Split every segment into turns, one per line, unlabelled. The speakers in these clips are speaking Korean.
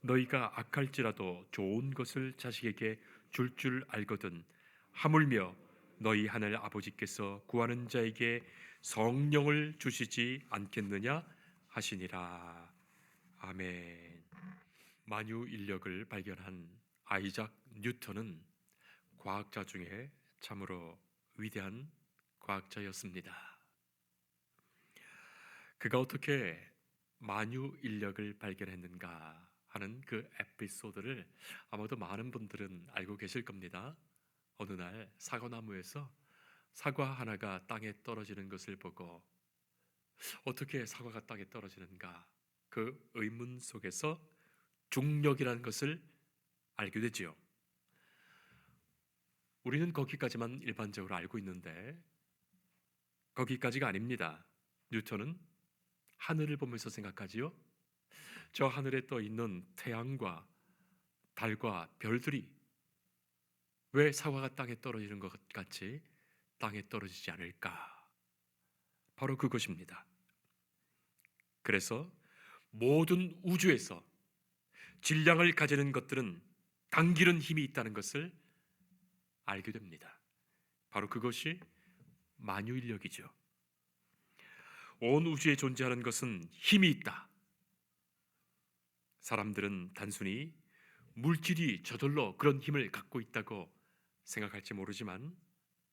너희가 악할지라도 좋은 것을 자식에게 줄줄 알거든 하물며 너희 하늘 아버지께서 구하는 자에게 성령을 주시지 않겠느냐 하시니라. 아멘. 만유 인력을 발견한 아이작 뉴턴은 과학자 중에 참으로 위대한 과학자였습니다. 그가 어떻게 만유 인력을 발견했는가 하는 그 에피소드를 아마도 많은 분들은 알고 계실 겁니다. 어느 날 사과나무에서 사과 하나가 땅에 떨어지는 것을 보고 어떻게 사과가 땅에 떨어지는가 그 의문 속에서 중력이라는 것을 알게 되지요. 우리는 거기까지만 일반적으로 알고 있는데 거기까지가 아닙니다. 뉴턴은 하늘을 보면서 생각하지요. 저 하늘에 떠 있는 태양과 달과 별들이 왜 사과가 땅에 떨어지는 것 같이 땅에 떨어지지 않을까? 바로 그것입니다. 그래서 모든 우주에서 질량을 가지는 것들은 당기는 힘이 있다는 것을 알게 됩니다. 바로 그것이 만유인력이죠. 온 우주에 존재하는 것은 힘이 있다. 사람들은 단순히 물질이 저절로 그런 힘을 갖고 있다고 생각할지 모르지만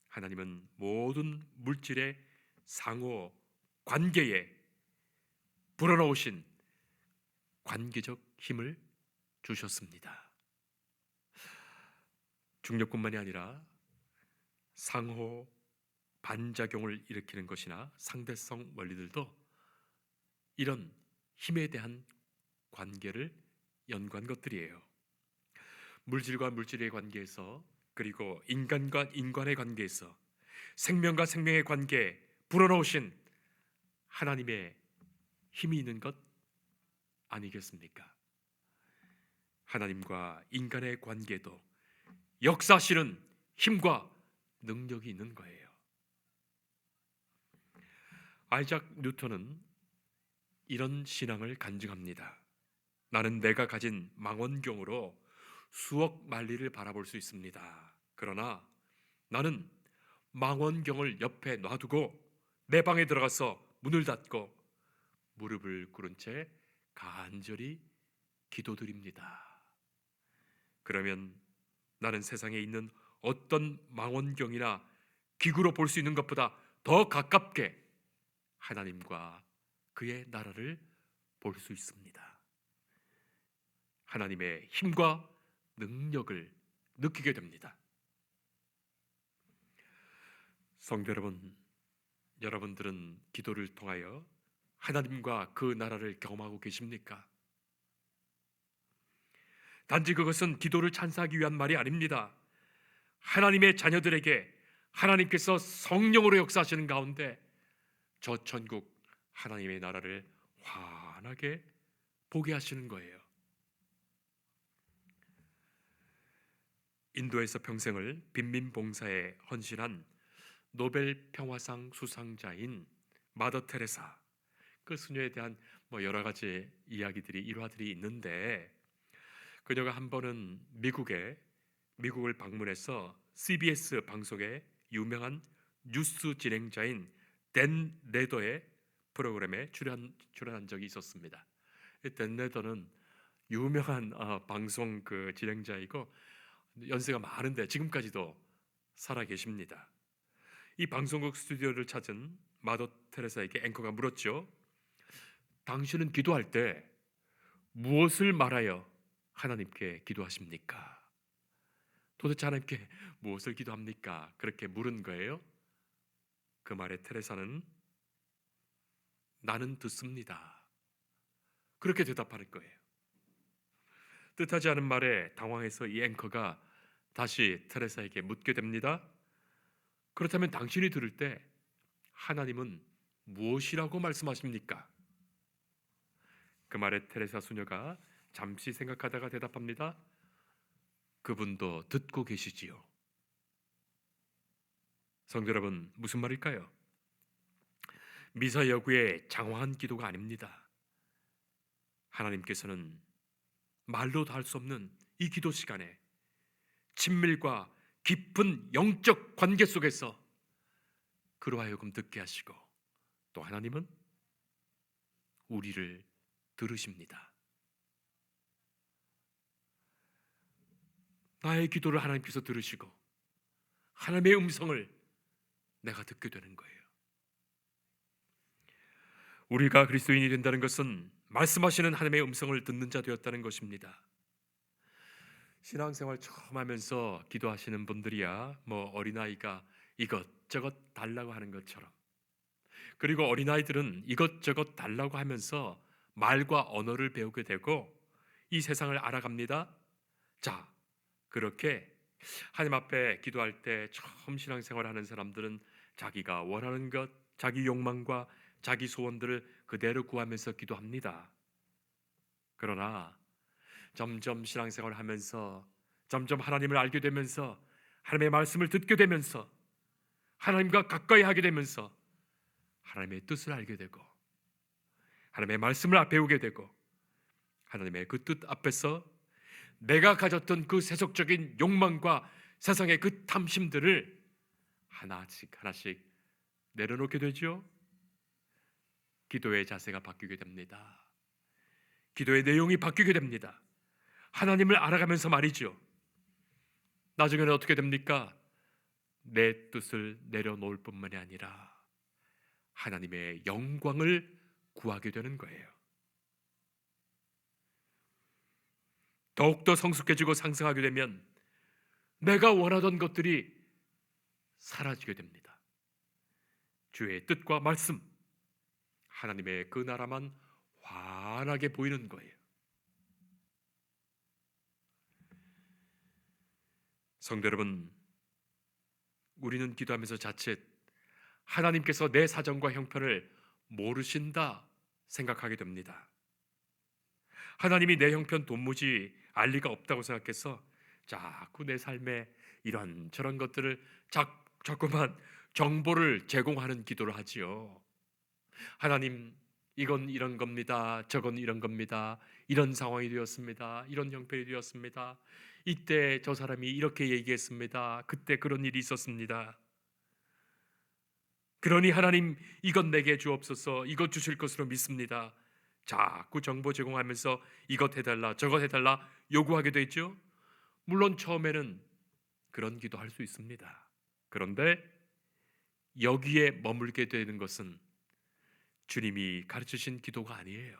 하나님은 모든 물질의 상호 관계에 불어넣으신 관계적 힘을 주셨습니다. 중력뿐만이 아니라 상호 반작용을 일으키는 것이나 상대성 원리들도 이런 힘에 대한 관계를 연구한 것들이에요. 물질과 물질의 관계에서 그리고 인간과 인간의 관계에서 생명과 생명의 관계에 불어넣으신 하나님의 힘이 있는 것 아니겠습니까? 하나님과 인간의 관계도 역사실은 힘과 능력이 있는 거예요. 아이작 뉴턴은 이런 신앙을 간증합니다. 나는 내가 가진 망원경으로 수억 만리를 바라볼 수 있습니다. 그러나 나는 망원경을 옆에 놔두고 내 방에 들어가서 문을 닫고 무릎을 꿇은 채 간절히 기도드립니다. 그러면 나는 세상에 있는 어떤 망원경이나 기구로 볼 수 있는 것보다 더 가깝게 하나님과 그의 나라를 볼 수 있습니다. 하나님의 힘과 능력을 느끼게 됩니다. 성도 여러분, 여러분들은 기도를 통하여 하나님과 그 나라를 경험하고 계십니까? 단지 그것은 기도를 찬사하기 위한 말이 아닙니다. 하나님의 자녀들에게 하나님께서 성령으로 역사하시는 가운데 저 천국 하나님의 나라를 환하게 보게 하시는 거예요. 인도에서 평생을 빈민 봉사에 헌신한 노벨 평화상 수상자인 마더 테레사 그 수녀에 대한 뭐 여러 가지 이야기들이 일화들이 있는데 그녀가 한 번은 미국에 미국을 방문해서 CBS 방송의 유명한 뉴스 진행자인 댄 레더의 프로그램에 출연 출연한 적이 있었습니다. 댄 레더는 유명한 어, 방송 그 진행자이고 연세가 많은데 지금까지도 살아 계십니다. 이 방송국 스튜디오를 찾은 마더 테레사에게 앵커가 물었죠. 당신은 기도할 때 무엇을 말하여 하나님께 기도하십니까? 도대체 하나님께 무엇을 기도합니까? 그렇게 물은 거예요. 그 말에 테레사는 나는 듣습니다. 그렇게 대답하는 거예요. 뜻하지 않은 말에 당황해서 이 앵커가 다시 테레사에게 묻게 됩니다. 그렇다면 당신이 들을 때 하나님은 무엇이라고 말씀하십니까? 그 말에 테레사 수녀가 잠시 생각하다가 대답합니다. 그분도 듣고 계시지요. 성도 여러분, 무슨 말일까요? 미사 여구의 장황한 기도가 아닙니다. 하나님께서는 말로도 할 수 없는 이 기도 시간에 친밀과 깊은 영적 관계 속에서 그로 하여금 듣게 하시고 또 하나님은 우리를 들으십니다. 나의 기도를 하나님께서 들으시고 하나님의 음성을 내가 듣게 되는 거예요. 우리가 그리스도인이 된다는 것은 말씀하시는 하나님의 음성을 듣는 자 되었다는 것입니다. 신앙생활 처음 하면서 기도하시는 분들이야 뭐 어린아이가 이것저것 달라고 하는 것처럼 그리고 어린아이들은 이것저것 달라고 하면서 말과 언어를 배우게 되고 이 세상을 알아갑니다. 자, 그렇게 하나님 앞에 기도할 때 처음 신앙생활 하는 사람들은 자기가 원하는 것, 자기 욕망과 자기 소원들을 그대로 구하면서 기도합니다. 그러나 점점 신앙생활을 하면서 점점 하나님을 알게 되면서 하나님의 말씀을 듣게 되면서 하나님과 가까이 하게 되면서 하나님의 뜻을 알게 되고 하나님의 말씀을 배우게 되고 하나님의 그 뜻 앞에서 내가 가졌던 그 세속적인 욕망과 세상의 그 탐심들을 하나씩 하나씩 내려놓게 되죠. 기도의 자세가 바뀌게 됩니다. 기도의 내용이 바뀌게 됩니다. 하나님을 알아가면서 말이죠. 나중에는 어떻게 됩니까? 내 뜻을 내려놓을 뿐만이 아니라 하나님의 영광을 구하게 되는 거예요. 더욱더 성숙해지고 상승하게 되면 내가 원하던 것들이 사라지게 됩니다. 주의 뜻과 말씀, 하나님의 그 나라만 환하게 보이는 거예요. 성도 여러분, 우리는 기도하면서 자칫 하나님께서 내 사정과 형편을 모르신다 생각하게 됩니다. 하나님이 내 형편 돈무지 알 리가 없다고 생각해서 자꾸 내 삶에 이런 저런 것들을 자, 자꾸만 정보를 제공하는 기도를 하지요. 하나님 이건 이런 겁니다. 저건 이런 겁니다. 이런 상황이 되었습니다. 이런 형편이 되었습니다. 이때 저 사람이 이렇게 얘기했습니다. 그때 그런 일이 있었습니다. 그러니 하나님 이것 내게 주옵소서. 이것 주실 것으로 믿습니다. 자꾸 정보 제공하면서 이것 해달라 저것 해달라 요구하게 되죠. 물론 처음에는 그런 기도 할 수 있습니다. 그런데 여기에 머물게 되는 것은 주님이 가르치신 기도가 아니에요.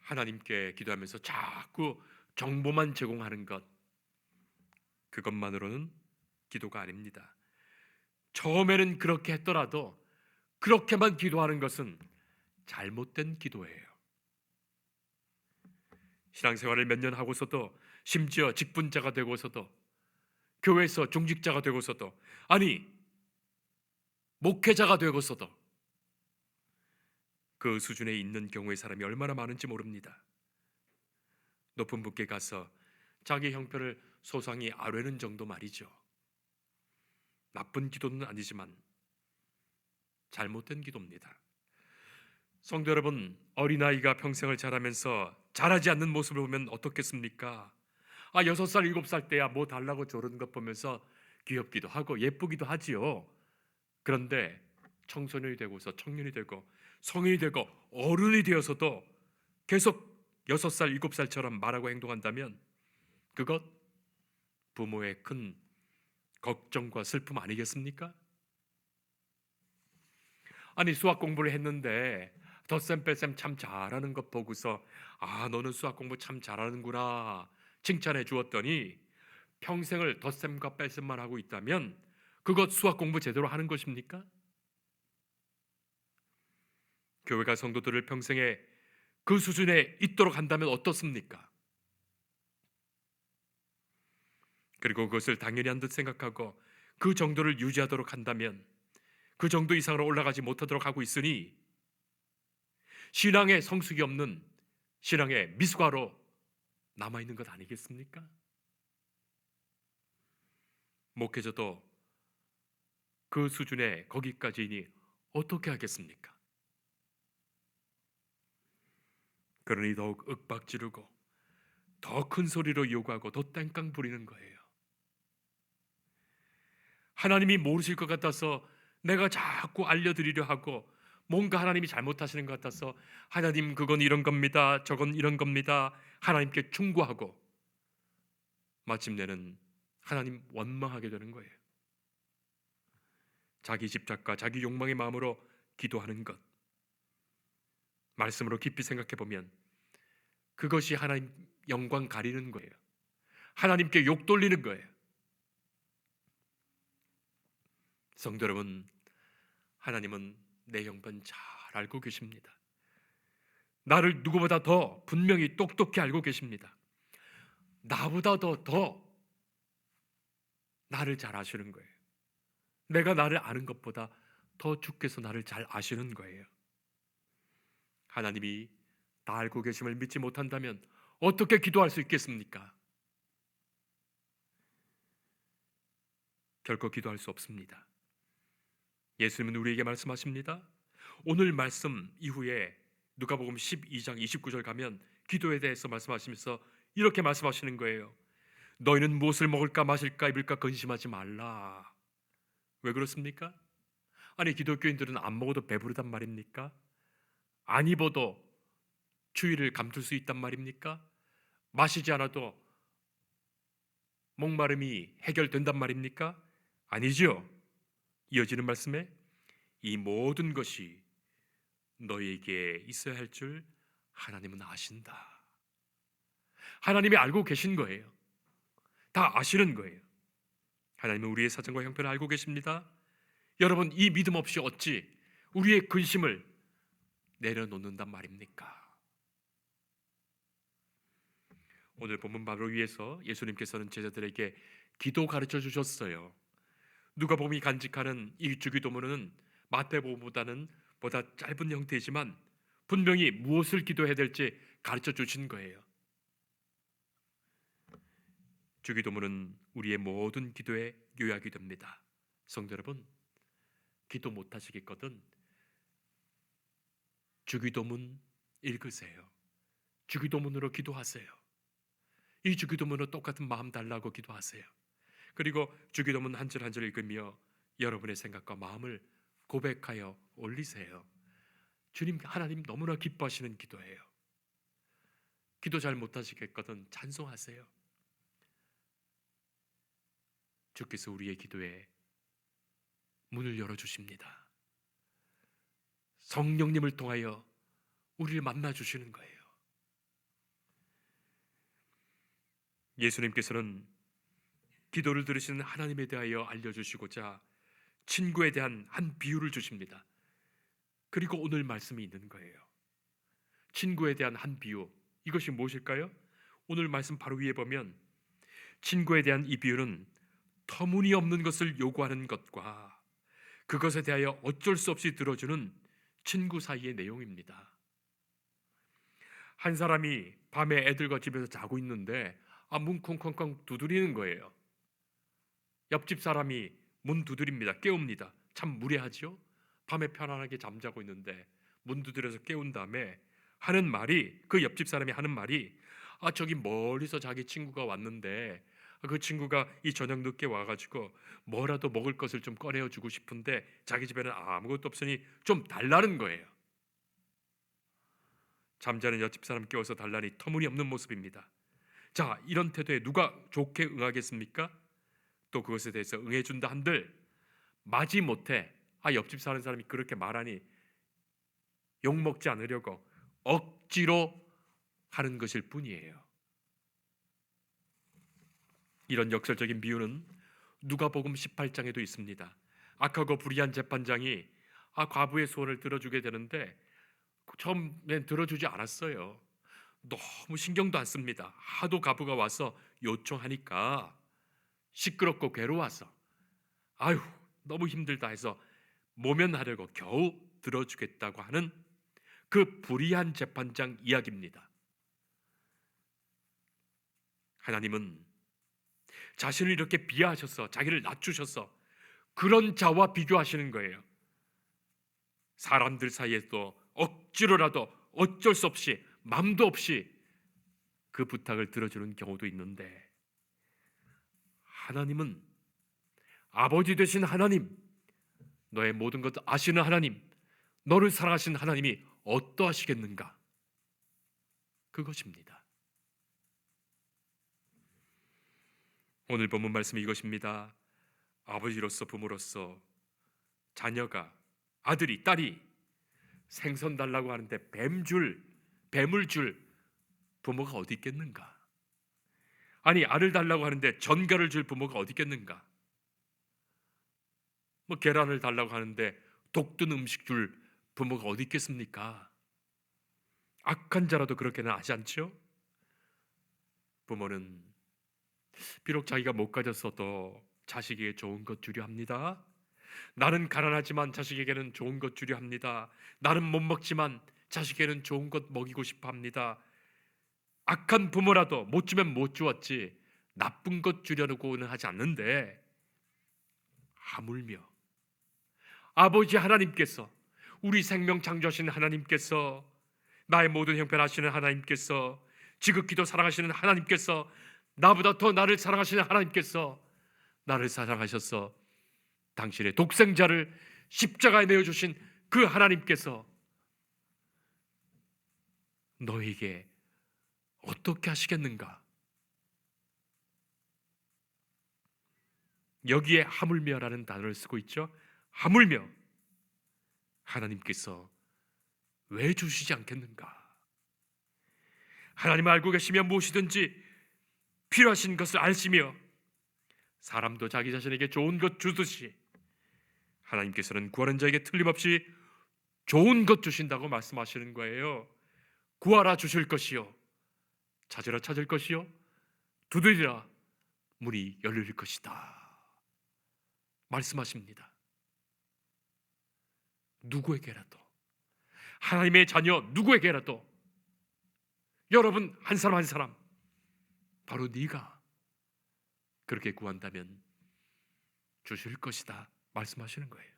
하나님께 기도하면서 자꾸 정보만 제공하는 것 그것만으로는 기도가 아닙니다. 처음에는 그렇게 했더라도 그렇게만 기도하는 것은 잘못된 기도예요. 신앙생활을 몇 년 하고서도 심지어 직분자가 되고서도 교회에서 중직자가 되고서도 아니 목회자가 되고서도 그 수준에 있는 경우의 사람이 얼마나 많은지 모릅니다. 높은 분께 가서 자기 형편을 소상히 아뢰는 정도 말이죠. 나쁜 기도는 아니지만 잘못된 기도입니다. 성도 여러분, 어린아이가 평생을 자라면서 자라지 않는 모습을 보면 어떻겠습니까? 아, 여섯 살, 일곱 살 때야 뭐 달라고 저러는 것 보면서 귀엽기도 하고 예쁘기도 하지요. 그런데 청소년이 되고서 청년이 되고 성인이 되고 어른이 되어서도 계속 여섯 살, 일곱 살처럼 말하고 행동한다면 그것 부모의 큰 걱정과 슬픔 아니겠습니까? 아니 수학 공부를 했는데 덧셈 뺄셈 참 잘하는 것 보고서 아 너는 수학 공부 참 잘하는구나 칭찬해 주었더니 평생을 덧셈과 뺄셈만 하고 있다면 그것 수학 공부 제대로 하는 것입니까? 교회가 성도들을 평생에 그 수준에 있도록 한다면 어떻습니까? 그리고 그것을 당연히 한 듯 생각하고 그 정도를 유지하도록 한다면 그 정도 이상으로 올라가지 못하도록 하고 있으니 신앙의 성숙이 없는 신앙의 미숙아로 남아 있는 것 아니겠습니까? 목회자도 그 수준에 거기까지니 어떻게 하겠습니까? 그러니 더욱 윽박지르고 더 큰 소리로 요구하고 더 땡깡 부리는 거예요. 하나님이 모르실 것 같아서 내가 자꾸 알려드리려 하고 뭔가 하나님이 잘못하시는 것 같아서 하나님 그건 이런 겁니다. 저건 이런 겁니다. 하나님께 충고하고 마침내는 하나님 원망하게 되는 거예요. 자기 집착과 자기 욕망의 마음으로 기도하는 것. 말씀으로 깊이 생각해 보면 그것이 하나님 영광 가리는 거예요. 하나님께 욕 돌리는 거예요. 성도 여러분, 하나님은 내 형편 잘 알고 계십니다. 나를 누구보다 더 분명히 똑똑히 알고 계십니다. 나보다 더, 더 나를 잘 아시는 거예요. 내가 나를 아는 것보다 더 주께서 나를 잘 아시는 거예요. 하나님이 다 알고 계심을 믿지 못한다면 어떻게 기도할 수 있겠습니까? 결코 기도할 수 없습니다. 예수님은 우리에게 말씀하십니다. 오늘 말씀 이후에 누가복음 12장 29절 가면 기도에 대해서 말씀하시면서 이렇게 말씀하시는 거예요. 너희는 무엇을 먹을까 마실까 입을까 근심하지 말라. 왜 그렇습니까? 아니 기독교인들은 안 먹어도 배부르단 말입니까? 안 입어도 추위를 감출 수 있단 말입니까? 마시지 않아도 목마름이 해결된단 말입니까? 아니죠. 이어지는 말씀에 이 모든 것이 너에게 있어야 할 줄 하나님은 아신다. 하나님이 알고 계신 거예요. 다 아시는 거예요. 하나님은 우리의 사정과 형편을 알고 계십니다. 여러분 이 믿음 없이 어찌 우리의 근심을 내려놓는단 말입니까? 오늘 본문 바로 위에서 예수님께서는 제자들에게 기도 가르쳐 주셨어요. 누가복음이 간직하는 이 주기도문은 마태복음보다는 보다 짧은 형태이지만 분명히 무엇을 기도해야 될지 가르쳐 주신 거예요. 주기도문은 우리의 모든 기도의 요약이 됩니다. 성도 여러분, 기도 못 하시겠거든 주기도문 읽으세요. 주기도문으로 기도하세요. 이 주기도문으로 똑같은 마음 달라고 기도하세요. 그리고 주기도문 한 줄 한 줄 읽으며 여러분의 생각과 마음을 고백하여 올리세요. 주님 하나님 너무나 기뻐하시는 기도예요. 기도 잘 못하시겠거든 찬송하세요. 주께서 우리의 기도에 문을 열어 주십니다. 성령님을 통하여 우리를 만나 주시는 거예요. 예수님께서는 기도를 들으시는 하나님에 대하여 알려 주시고자 친구에 대한 한 비유를 주십니다. 그리고 오늘 말씀이 있는 거예요. 친구에 대한 한 비유. 이것이 무엇일까요? 오늘 말씀 바로 위에 보면 친구에 대한 이 비유는 터무니없는 것을 요구하는 것과 그것에 대하여 어쩔 수 없이 들어주는 친구 사이의 내용입니다. 한 사람이 밤에 애들과 집에서 자고 있는데 아, 문 콩콩콩 두드리는 거예요. 옆집 사람이 문 두드립니다. 깨웁니다. 참 무례하죠? 밤에 편안하게 잠자고 있는데 문 두드려서 깨운 다음에 하는 말이 그 옆집 사람이 하는 말이 아 저기 멀리서 자기 친구가 왔는데 그 친구가 이 저녁 늦게 와가지고 뭐라도 먹을 것을 좀 꺼내어 주고 싶은데 자기 집에는 아무것도 없으니 좀 달라는 거예요. 잠자는 옆집 사람 깨워서 달라니 터무니없는 모습입니다. 자 이런 태도에 누가 좋게 응하겠습니까? 또 그것에 대해서 응해준다 한들 마지 못해 아 옆집 사는 사람이 그렇게 말하니 욕 먹지 않으려고 억지로 하는 것일 뿐이에요. 이런 역설적인 비유는 누가복음 18장에도 있습니다. 악하고 불의한 재판장이 아 과부의 소원을 들어주게 되는데 처음엔 들어주지 않았어요. 너무 신경도 안 씁니다. 하도 가부가 와서 요청하니까 시끄럽고 괴로워서 아유 너무 힘들다 해서 모면하려고 겨우 들어주겠다고 하는 그 불의한 재판장 이야기입니다. 하나님은 자신을 이렇게 비하하셔서 자기를 낮추셔서 그런 자와 비교하시는 거예요. 사람들 사이에도 억지로라도 어쩔 수 없이 맘도 없이 그 부탁을 들어주는 경우도 있는데 하나님은 아버지 되신 하나님, 너의 모든 것을 아시는 하나님, 너를 사랑하신 하나님이 어떠하시겠는가? 그것입니다. 오늘 본문 말씀이 이것입니다. 아버지로서 부모로서 자녀가 아들이 딸이 생선 달라고 하는데 뱀줄 뱀을 줄 부모가 어디 있겠는가? 아니 알을 달라고 하는데 전갈을 줄 부모가 어디 있겠는가? 뭐 계란을 달라고 하는데 독든 음식 줄 부모가 어디 있겠습니까? 악한 자라도 그렇게는 하지 않죠? 부모는 비록 자기가 못 가졌어도 자식에게 좋은 것 주려 합니다. 나는 가난하지만 자식에게는 좋은 것 주려 합니다. 나는 못 먹지만 자식에게는 좋은 것 먹이고 싶어 합니다. 악한 부모라도 못 주면 못 주었지 나쁜 것 주려고는 하지 않는데 하물며 아버지 하나님께서 우리 생명 창조하시는 하나님께서 나의 모든 형편 하시는 하나님께서 지극히도 사랑하시는 하나님께서 나보다 더 나를 사랑하시는 하나님께서 나를 사랑하셔서 당신의 독생자를 십자가에 내어 주신 그 하나님께서 너에게 어떻게 하시겠는가? 여기에 하물며라는 단어를 쓰고 있죠. 하물며 하나님께서 왜 주시지 않겠는가? 하나님 알고 계시면 무엇이든지 필요하신 것을 아시며 사람도 자기 자신에게 좋은 것 주듯이 하나님께서는 구하는 자에게 틀림없이 좋은 것 주신다고 말씀하시는 거예요. 구하라 주실 것이요 찾으라 찾을 것이요 두드리라 문이 열릴 것이다. 말씀하십니다. 누구에게라도 하나님의 자녀 누구에게라도 여러분 한 사람 한 사람 바로 네가 그렇게 구한다면 주실 것이다 말씀하시는 거예요.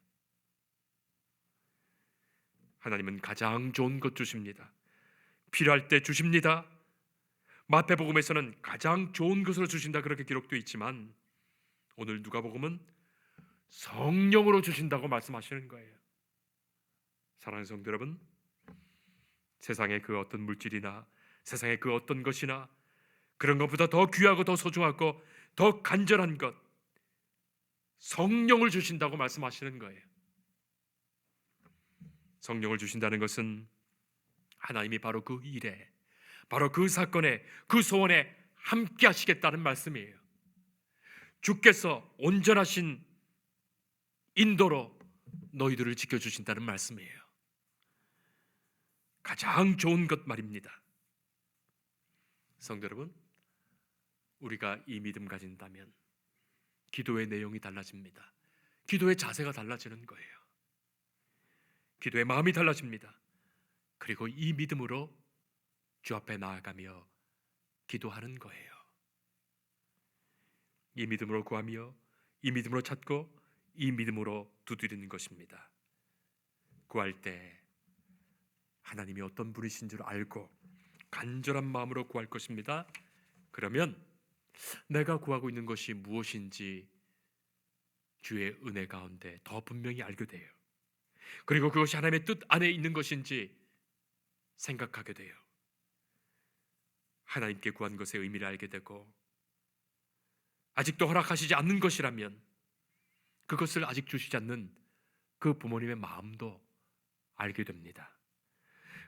하나님은 가장 좋은 것 주십니다. 필요할 때 주십니다. 마태복음에서는 가장 좋은 것으로 주신다 그렇게 기록되어 있지만 오늘 누가복음은 성령으로 주신다고 말씀하시는 거예요. 사랑하는 성도 여러분, 세상의 그 어떤 물질이나 세상의 그 어떤 것이나 그런 것보다 더 귀하고 더 소중하고 더 간절한 것 성령을 주신다고 말씀하시는 거예요. 성령을 주신다는 것은 하나님이 바로 그 일에 바로 그 사건에 그 소원에 함께 하시겠다는 말씀이에요. 주께서 온전하신 인도로 너희들을 지켜 주신다는 말씀이에요. 가장 좋은 것 말입니다. 성도 여러분, 우리가 이 믿음 가진다면 기도의 내용이 달라집니다. 기도의 자세가 달라지는 거예요. 기도의 마음이 달라집니다. 그리고 이 믿음으로 주 앞에 나아가며 기도하는 거예요. 이 믿음으로 구하며 이 믿음으로 찾고 이 믿음으로 두드리는 것입니다. 구할 때 하나님이 어떤 분이신 줄 알고 간절한 마음으로 구할 것입니다. 그러면 내가 구하고 있는 것이 무엇인지 주의 은혜 가운데 더 분명히 알게 돼요. 그리고 그것이 하나님의 뜻 안에 있는 것인지 생각하게 돼요. 하나님께 구한 것의 의미를 알게 되고 아직도 허락하시지 않는 것이라면 그것을 아직 주시지 않는 그 부모님의 마음도 알게 됩니다.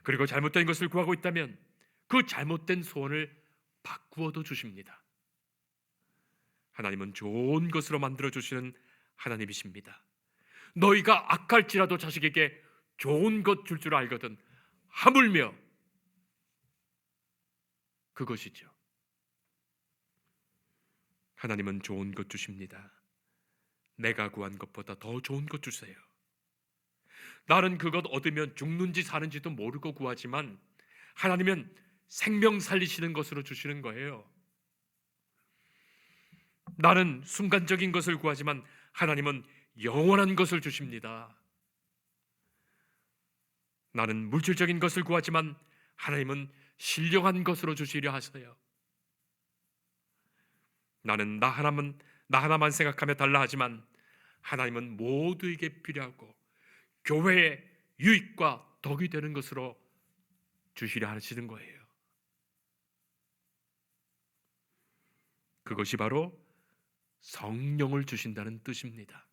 그리고 잘못된 것을 구하고 있다면 그 잘못된 소원을 바꾸어도 주십니다. 하나님은 좋은 것으로 만들어 주시는 하나님이십니다. 너희가 악할지라도 자식에게 좋은 것줄줄 알거든 하물며 그것이죠. 하나님은 좋은 것 주십니다. 내가 구한 것보다 더 좋은 것 주세요. 나는 그것 얻으면 죽는지 사는지도 모르고 구하지만 하나님은 생명 살리시는 것으로 주시는 거예요. 나는 순간적인 것을 구하지만 하나님은 영원한 것을 주십니다. 나는 물질적인 것을 구하지만 하나님은 신령한 것으로 주시려 하세요. 나는 나 하나만 나 하나만 생각하며 달라 하지만 하나님은 모두에게 필요하고 교회의 유익과 덕이 되는 것으로 주시려 하시는 거예요. 그것이 바로 성령을 주신다는 뜻입니다.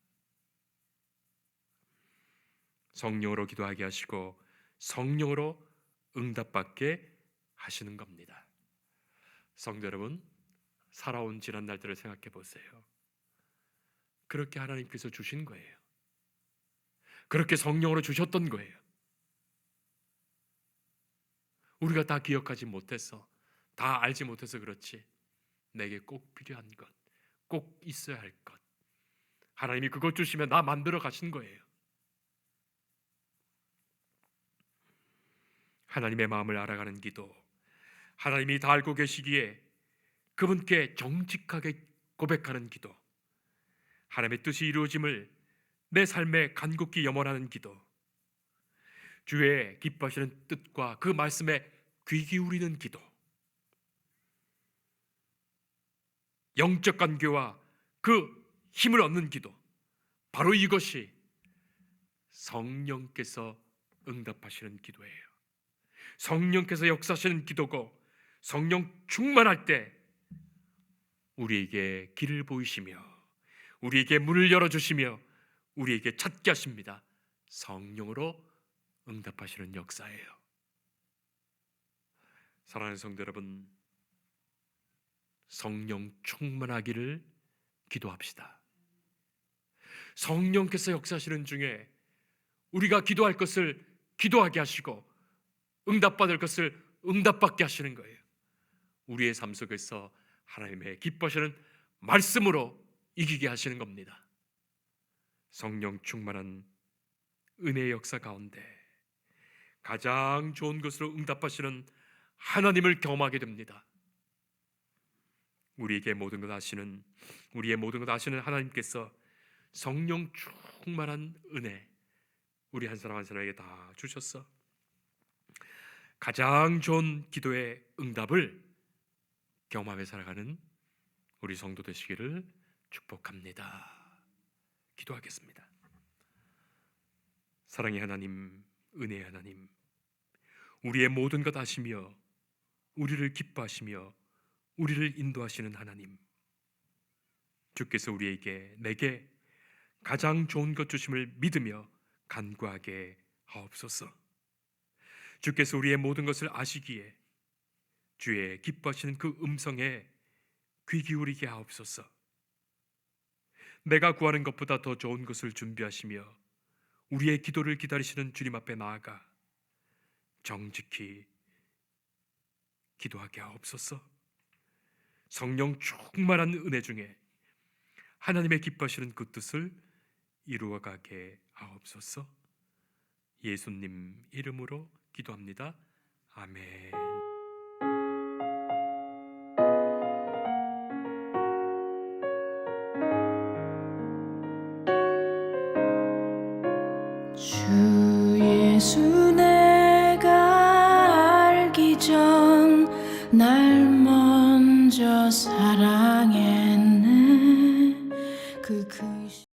성령으로 기도하게 하시고 성령으로 응답받게 하시는 겁니다. 성도 여러분, 살아온 지난 날들을 생각해 보세요. 그렇게 하나님께서 주신 거예요. 그렇게 성령으로 주셨던 거예요. 우리가 다 기억하지 못해서 다 알지 못해서 그렇지 내게 꼭 필요한 것, 꼭 있어야 할 것. 하나님이 그것 주시면 나 만들어 가신 거예요. 하나님의 마음을 알아가는 기도, 하나님이 다 알고 계시기에 그분께 정직하게 고백하는 기도, 하나님의 뜻이 이루어짐을 내 삶에 간곡히 염원하는 기도, 주의 기뻐하시는 뜻과 그 말씀에 귀 기울이는 기도, 영적 관계와 그 힘을 얻는 기도, 바로 이것이 성령께서 응답하시는 기도예요. 성령께서 역사하시는 기도고 성령 충만할 때 우리에게 길을 보이시며 우리에게 문을 열어 주시며 우리에게 찾게 하십니다. 성령으로 응답하시는 역사예요. 사랑하는 성도 여러분, 성령 충만하기를 기도합시다. 성령께서 역사하시는 중에 우리가 기도할 것을 기도하게 하시고 응답받을 것을 응답받게 하시는 거예요. 우리의 삶 속에서 하나님의 기뻐하시는 말씀으로 이기게 하시는 겁니다. 성령 충만한 은혜의 역사 가운데 가장 좋은 것으로 응답하시는 하나님을 경험하게 됩니다. 우리에게 모든 것 아시는 우리의 모든 것 아시는 하나님께서 성령 충만한 은혜 우리 한 사람 한 사람에게 다 주셨어. 가장 좋은 기도의 응답을 경험하며 살아가는 우리 성도 되시기를 축복합니다. 기도하겠습니다. 사랑의 하나님, 은혜의 하나님, 우리의 모든 것 아시며 우리를 기뻐하시며 우리를 인도하시는 하나님. 주께서 우리에게 내게 가장 좋은 것 주심을 믿으며 간구하게 하옵소서. 주께서 우리의 모든 것을 아시기에 주의 기뻐하시는 그 음성에 귀 기울이게 하옵소서. 내가 구하는 것보다 더 좋은 것을 준비하시며 우리의 기도를 기다리시는 주님 앞에 나아가 정직히 기도하게 하옵소서. 성령 충만한 은혜 중에 하나님의 기뻐하시는 그 뜻을 이루어가게 하옵소서. 예수님 이름으로 기도합니다. 아멘.
house had I